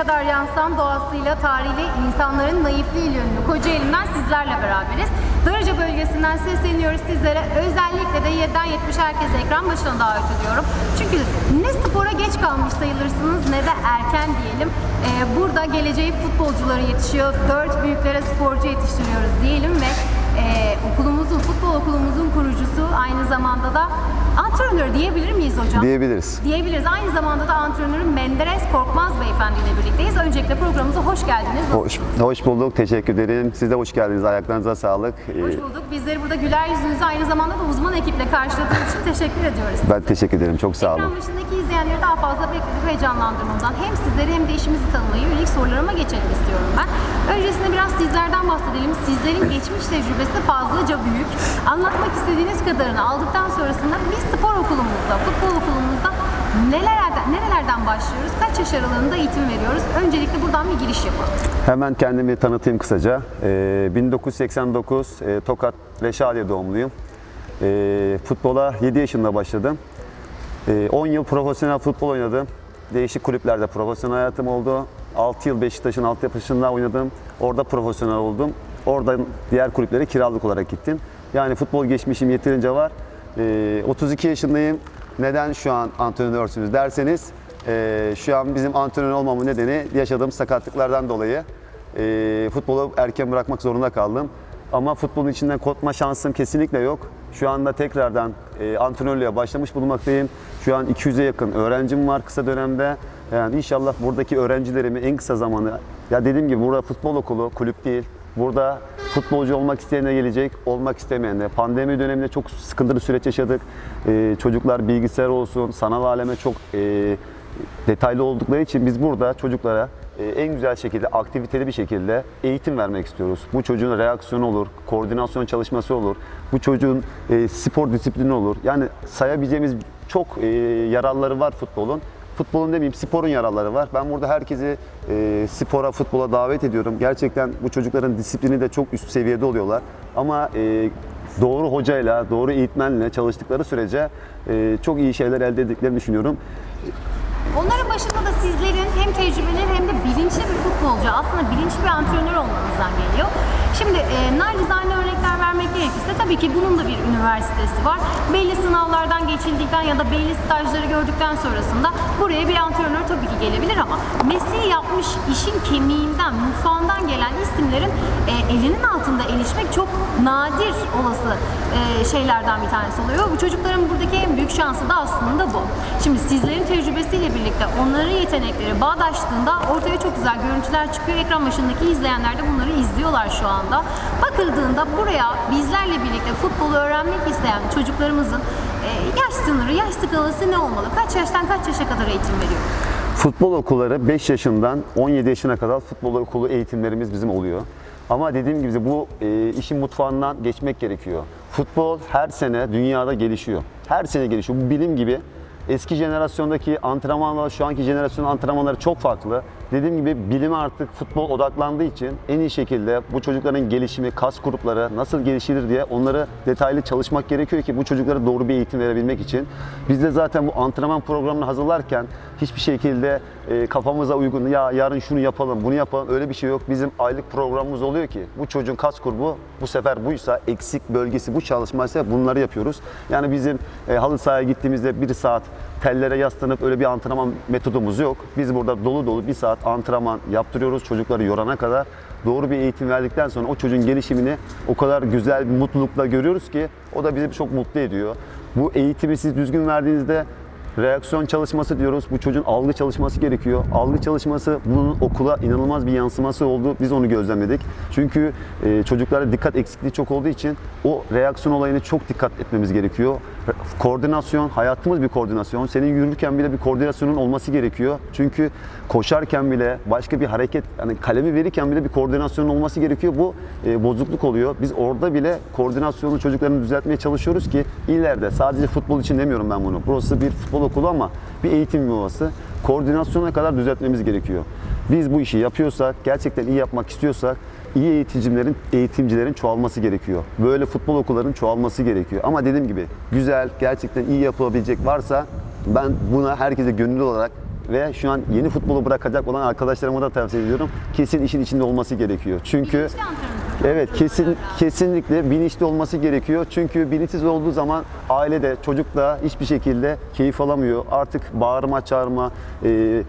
kadar yansan doğasıyla, tarihiyle, insanların naifliğiyle ünlü Kocaeli'nden sizlerle beraberiz. Darıca bölgesinden sesleniyoruz sizlere. Özellikle de 7'den 70 herkese ekran başına davet ediyorum. Çünkü ne spora geç kalmış sayılırsınız ne de erken diyelim. Ee, burada geleceği futbolcuları yetişiyor. Dört büyüklere sporcu yetiştiriyoruz diyelim ve e, okulumuzun, futbol okulumuzun kurucusu aynı zamanda da antrenör diyebilir miyiz hocam? diyebiliriz. diyebiliriz. Aynı zamanda da antrenörü Menderes Korkmaz Beyefendi ile birlikteyiz. Öncelikle programımıza hoş geldiniz. Hoş, hoş bulduk, teşekkür ederim. Siz de hoş geldiniz, ayaklarınıza sağlık. Ee, Hoş bulduk. Bizleri burada güler yüzünüzü aynı zamanda da uzman ekiple karşıladığınız için teşekkür ediyoruz. Ben teşekkür ederim, çok sağ olun. Ekran başındaki izleyenleri daha fazla bekletip heyecanlandırmadan hem sizleri hem de işimizi tanımayı yönelik sorularıma geçelim istiyorum ben. Öncesinde biraz sizlerden bahsedelim. Sizlerin geçmiş tecrübesi fazlaca büyük. Anlatmak istediğiniz kadarını aldıktan sonrasında biz spor okulumuzda, futbol okulumuzda nelerden, nerelerden başlıyoruz? Kaç yaş aralığında eğitim veriyoruz? Öncelikle buradan bir giriş yapalım. Hemen kendimi tanıtayım kısaca. Ee, 1989 e, Tokat Reşadiye doğumluyum. Ee, futbola 7 yaşında başladım. Ee, 10 yıl profesyonel futbol oynadım. Değişik kulüplerde profesyonel hayatım oldu. 6 yıl Beşiktaş'ın altyapısında oynadım. Orada profesyonel oldum. Oradan diğer kulüplere kiralık olarak gittim. Yani futbol geçmişim yeterince var. Ee, 32 yaşındayım. Neden şu an antrenörsünüz derseniz e, şu an bizim antrenör olmamın nedeni yaşadığım sakatlıklardan dolayı e, futbolu erken bırakmak zorunda kaldım. Ama futbolun içinden kopma şansım kesinlikle yok. Şu anda tekrardan e, antrenörlüğe başlamış bulunmaktayım. Şu an 200'e yakın öğrencim var kısa dönemde. Yani inşallah buradaki öğrencilerimi en kısa zamanı, ya dediğim gibi burada futbol okulu, kulüp değil. Burada futbolcu olmak isteyene gelecek, olmak istemeyenle. Pandemi döneminde çok sıkıntılı süreç yaşadık. E, çocuklar bilgisayar olsun, sanal aleme çok e, detaylı oldukları için biz burada çocuklara e, en güzel şekilde, aktiviteli bir şekilde eğitim vermek istiyoruz. Bu çocuğun reaksiyonu olur, koordinasyon çalışması olur, bu çocuğun e, spor disiplini olur. Yani sayabileceğimiz çok e, yararları var futbolun. Futbolun demeyeyim, sporun yararları var. Ben burada herkesi e, spora, futbola davet ediyorum. Gerçekten bu çocukların disiplini de çok üst seviyede oluyorlar. Ama e, doğru hocayla, doğru eğitmenle çalıştıkları sürece e, çok iyi şeyler elde ettiklerini düşünüyorum. Onların başında da sizlerin hem tecrübeleri hem de bilinçli bir futbolcu, aslında bilinçli bir antrenör olmanızdan geliyor. Şimdi e, narizane örnekler vermek gerekirse tabii ki bunun da bir üniversitesi var. Belli sınavlardan geçildikten ya da belli stajları gördükten sonrasında buraya bir antrenör tabii ki gelebilir ama mesleği yapmış işin kemiğinden, mutfağından gelen isimlerin e, elinin altında erişmek çok nadir olası e, şeylerden bir tanesi oluyor. Bu çocukların buradaki en büyük şansı da aslında bu. Şimdi sizlerin tecrübesiyle birlikte onların yetenekleri bağdaştığında ortaya çok güzel görüntüler çıkıyor. Ekran başındaki izleyenler de bunları izliyorlar şu anda. Bakıldığında buraya bizlerle birlikte futbolu öğrenmek isteyen çocuklarımızın e, yaş sınırı, yaş skalası ne olmalı? Kaç yaştan kaç yaşa kadar eğitim veriyoruz? Futbol okulları 5 yaşından 17 yaşına kadar futbol okulu eğitimlerimiz bizim oluyor. Ama dediğim gibi bu e, işin mutfağından geçmek gerekiyor. Futbol her sene dünyada gelişiyor. Her sene gelişiyor. Bu bilim gibi. Eski jenerasyondaki antrenmanlar, şu anki jenerasyonun antrenmanları çok farklı. Dediğim gibi bilime artık futbol odaklandığı için en iyi şekilde bu çocukların gelişimi, kas grupları nasıl gelişilir diye onları detaylı çalışmak gerekiyor ki bu çocuklara doğru bir eğitim verebilmek için. Biz de zaten bu antrenman programını hazırlarken hiçbir şekilde e, kafamıza uygun ya yarın şunu yapalım, bunu yapalım öyle bir şey yok. Bizim aylık programımız oluyor ki bu çocuğun kas grubu bu sefer buysa eksik bölgesi bu çalışmaysa bunları yapıyoruz. Yani bizim e, halı sahaya gittiğimizde bir saat tellere yaslanıp öyle bir antrenman metodumuz yok. Biz burada dolu dolu bir saat antrenman yaptırıyoruz çocukları yorana kadar. Doğru bir eğitim verdikten sonra o çocuğun gelişimini o kadar güzel bir mutlulukla görüyoruz ki o da bizi çok mutlu ediyor. Bu eğitimi siz düzgün verdiğinizde reaksiyon çalışması diyoruz. Bu çocuğun algı çalışması gerekiyor. Algı çalışması bunun okula inanılmaz bir yansıması oldu. Biz onu gözlemledik. Çünkü e, çocuklarda dikkat eksikliği çok olduğu için o reaksiyon olayını çok dikkat etmemiz gerekiyor. Koordinasyon, hayatımız bir koordinasyon. Senin yürürken bile bir koordinasyonun olması gerekiyor. Çünkü koşarken bile başka bir hareket, yani kalemi verirken bile bir koordinasyonun olması gerekiyor. Bu e, bozukluk oluyor. Biz orada bile koordinasyonu çocukların düzeltmeye çalışıyoruz ki ileride sadece futbol için demiyorum ben bunu. Burası bir futbol okulu ama bir eğitim yuvası. Koordinasyona kadar düzeltmemiz gerekiyor. Biz bu işi yapıyorsak, gerçekten iyi yapmak istiyorsak iyi eğitimcilerin, eğitimcilerin çoğalması gerekiyor. Böyle futbol okullarının çoğalması gerekiyor. Ama dediğim gibi güzel, gerçekten iyi yapılabilecek varsa ben buna herkese gönüllü olarak ve şu an yeni futbolu bırakacak olan arkadaşlarıma da tavsiye ediyorum. Kesin işin içinde olması gerekiyor. Çünkü. Evet kesin kesinlikle bilinçli olması gerekiyor. Çünkü bilinçsiz olduğu zaman ailede çocuk da hiçbir şekilde keyif alamıyor. Artık bağırma çağırma e, e,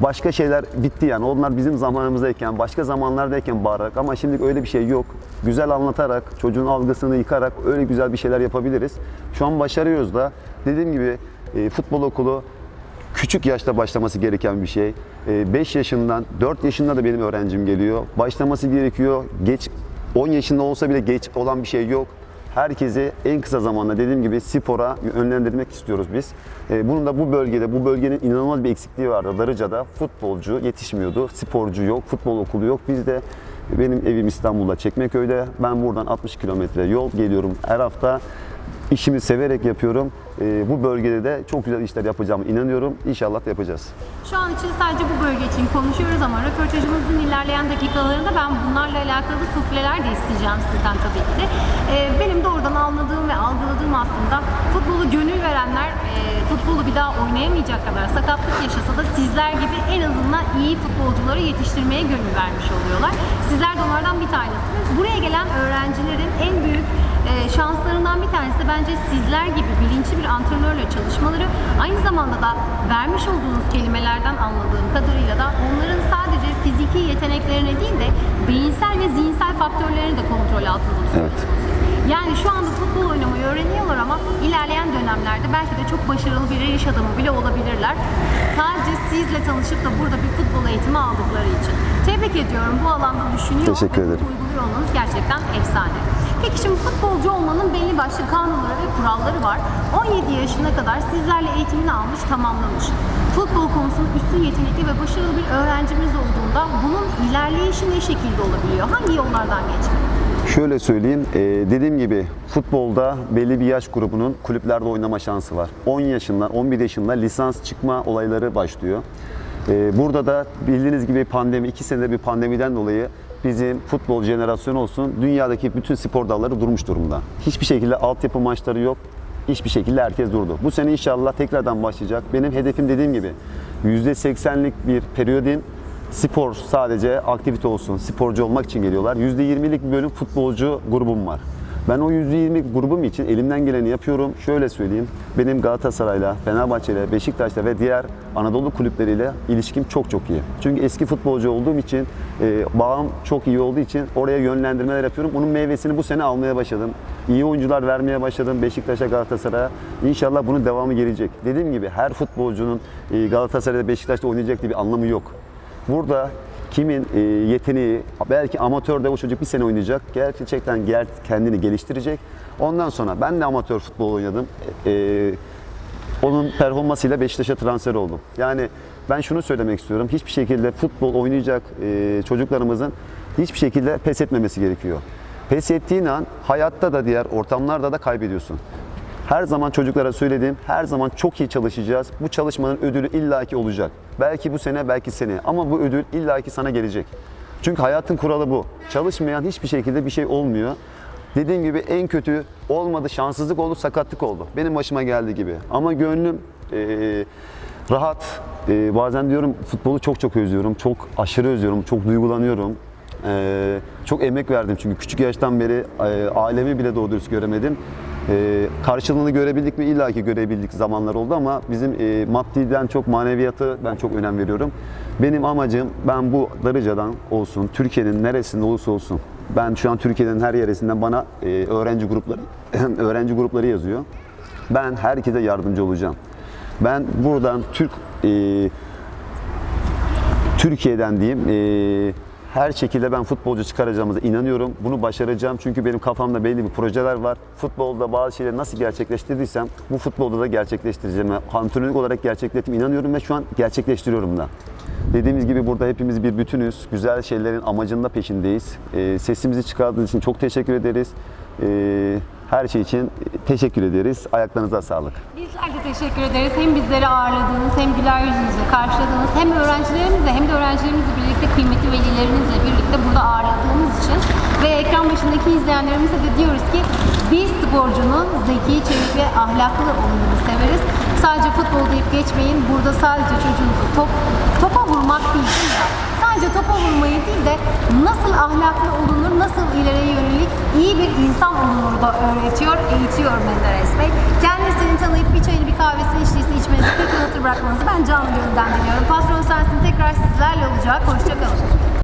başka şeyler bitti yani. Onlar bizim zamanımızdayken başka zamanlardayken bağırarak ama şimdi öyle bir şey yok. Güzel anlatarak çocuğun algısını yıkarak öyle güzel bir şeyler yapabiliriz. Şu an başarıyoruz da. Dediğim gibi e, futbol okulu küçük yaşta başlaması gereken bir şey. 5 yaşından, 4 yaşında da benim öğrencim geliyor. Başlaması gerekiyor. Geç 10 yaşında olsa bile geç olan bir şey yok. Herkesi en kısa zamanda dediğim gibi spora yönlendirmek istiyoruz biz. Ee, Bunun da bu bölgede, bu bölgenin inanılmaz bir eksikliği vardı. Darıca'da futbolcu yetişmiyordu, sporcu yok, futbol okulu yok. Biz de benim evim İstanbul'da Çekmeköy'de. Ben buradan 60 kilometre yol geliyorum her hafta. İşimi severek yapıyorum. Ee, bu bölgede de çok güzel işler yapacağımı inanıyorum. İnşallah da yapacağız. Şu an için sadece bu bölge için konuşuyoruz ama röportajımızın ilerleyen dakikalarında ben bunlarla alakalı sufleler de isteyeceğim sizden tabii ki de. Ee, benim doğrudan anladığım ve algıladığım aslında futbolu gönül verenler e, futbolu bir daha oynayamayacak kadar sakatlık yaşasa da sizler gibi en azından iyi futbolcuları yetiştirmeye gönül vermiş oluyorlar. Sizler de onlardan bir tanesiniz. Buraya gelen öğrencilerin en büyük e, bence sizler gibi bilinçli bir antrenörle çalışmaları aynı zamanda da vermiş olduğunuz kelimelerden anladığım kadarıyla da onların sadece fiziki yeteneklerine değil de beyinsel ve zihinsel faktörlerini de kontrol altında tutuyorsunuz. Yani şu anda futbol oynamayı öğreniyorlar ama ilerleyen dönemlerde belki de çok başarılı bir iş adamı bile olabilirler. Sadece sizle tanışıp da burada bir futbol eğitimi aldıkları için. Tebrik ediyorum bu alanda düşünüyor Teşekkür ve ederim. uyguluyor olmanız gerçekten efsane. Peki şimdi futbolcu olmanın belli başlı kanunları ve kuralları var. 17 yaşına kadar sizlerle eğitimini almış, tamamlamış. Futbol konusunda üstün yetenekli ve başarılı bir öğrencimiz olduğunda bunun ilerleyişi ne şekilde olabiliyor? Hangi yollardan geçmeli? Şöyle söyleyeyim, e, dediğim gibi futbolda belli bir yaş grubunun kulüplerde oynama şansı var. 10 yaşından, 11 yaşında lisans çıkma olayları başlıyor. E, burada da bildiğiniz gibi pandemi, 2 senede bir pandemiden dolayı bizim futbol jenerasyonu olsun, dünyadaki bütün spor dalları durmuş durumda. Hiçbir şekilde altyapı maçları yok, hiçbir şekilde herkes durdu. Bu sene inşallah tekrardan başlayacak. Benim hedefim dediğim gibi %80'lik bir periyodim spor sadece aktivite olsun, sporcu olmak için geliyorlar. %20'lik bir bölüm futbolcu grubum var. Ben o %20 grubum için elimden geleni yapıyorum. Şöyle söyleyeyim, benim Galatasaray'la, Fenerbahçe'yle, Beşiktaş'la ve diğer Anadolu kulüpleriyle ilişkim çok çok iyi. Çünkü eski futbolcu olduğum için, e, bağım çok iyi olduğu için oraya yönlendirmeler yapıyorum. Bunun meyvesini bu sene almaya başladım. İyi oyuncular vermeye başladım Beşiktaş'a, Galatasaray'a. İnşallah bunun devamı gelecek. Dediğim gibi her futbolcunun e, Galatasaray'da, Beşiktaş'ta oynayacak diye bir anlamı yok. Burada kimin e, yeteneği, belki amatörde o çocuk bir sene oynayacak, gerçekten ger- kendini geliştirecek. Ondan sonra ben de amatör futbol oynadım. E, onun performansıyla Beşiktaş'a transfer oldum. Yani ben şunu söylemek istiyorum. Hiçbir şekilde futbol oynayacak e, çocuklarımızın hiçbir şekilde pes etmemesi gerekiyor. Pes ettiğin an hayatta da diğer ortamlarda da kaybediyorsun. Her zaman çocuklara söylediğim, her zaman çok iyi çalışacağız. Bu çalışmanın ödülü illaki olacak. Belki bu sene, belki seneye. Ama bu ödül illaki sana gelecek. Çünkü hayatın kuralı bu. Çalışmayan hiçbir şekilde bir şey olmuyor. Dediğim gibi en kötü olmadı, şanssızlık oldu, sakatlık oldu. Benim başıma geldiği gibi. Ama gönlüm eee, rahat. Eee, bazen diyorum futbolu çok çok özlüyorum. Çok aşırı özlüyorum, çok duygulanıyorum. Eee, çok emek verdim çünkü küçük yaştan beri eee, ailemi bile doğru dürüst göremedim. Eee, karşılığını görebildik mi? İlla ki görebildik zamanlar oldu ama bizim eee, maddiden çok maneviyatı ben çok önem veriyorum. Benim amacım ben bu Darıca'dan olsun, Türkiye'nin neresinde olursa olsun. Ben şu an Türkiye'nin her yeresinden bana eee, öğrenci grupları öğrenci grupları yazıyor. Ben herkese yardımcı olacağım. Ben buradan Türk eee Türkiye'den diyeyim eee, her şekilde ben futbolcu çıkaracağımıza inanıyorum. Bunu başaracağım çünkü benim kafamda belli bir projeler var. Futbolda bazı şeyleri nasıl gerçekleştirdiysem bu futbolda da gerçekleştireceğim. Antrenörlük olarak gerçekleştim inanıyorum ve şu an gerçekleştiriyorum da. Dediğimiz gibi burada hepimiz bir bütünüz. Güzel şeylerin amacında peşindeyiz. Eee, sesimizi çıkardığınız için çok teşekkür ederiz. Eee, her şey için teşekkür ederiz. Ayaklarınıza sağlık. Bizler de teşekkür ederiz. Hem bizleri ağırladığınız, hem güler yüzünüzle karşıladığınız, hem öğrencilerimizle hem de öğrencilerimizle birlikte kıymetli velilerinizle birlikte burada ağırladığınız için ve ekran başındaki izleyenlerimize de diyoruz ki biz sporcunun zeki, çevik ve ahlaklı olumunu severiz. Sadece futbol deyip geçmeyin. Burada sadece çocuğunuzu top, topa vurmak değil. Sadece topa vurmayı değil de nasıl ahlaklı olunur, nasıl ileriye yönelik iyi bir insan olunur da öğretiyor, eğitiyor Menderes Bey. Kendisini tanıyıp bir çayını bir kahvesini içtiyse içmenizi pek hatır bırakmanızı ben canlı gönülden diliyorum. Patron sensin tekrar sizlerle olacak. Hoşçakalın.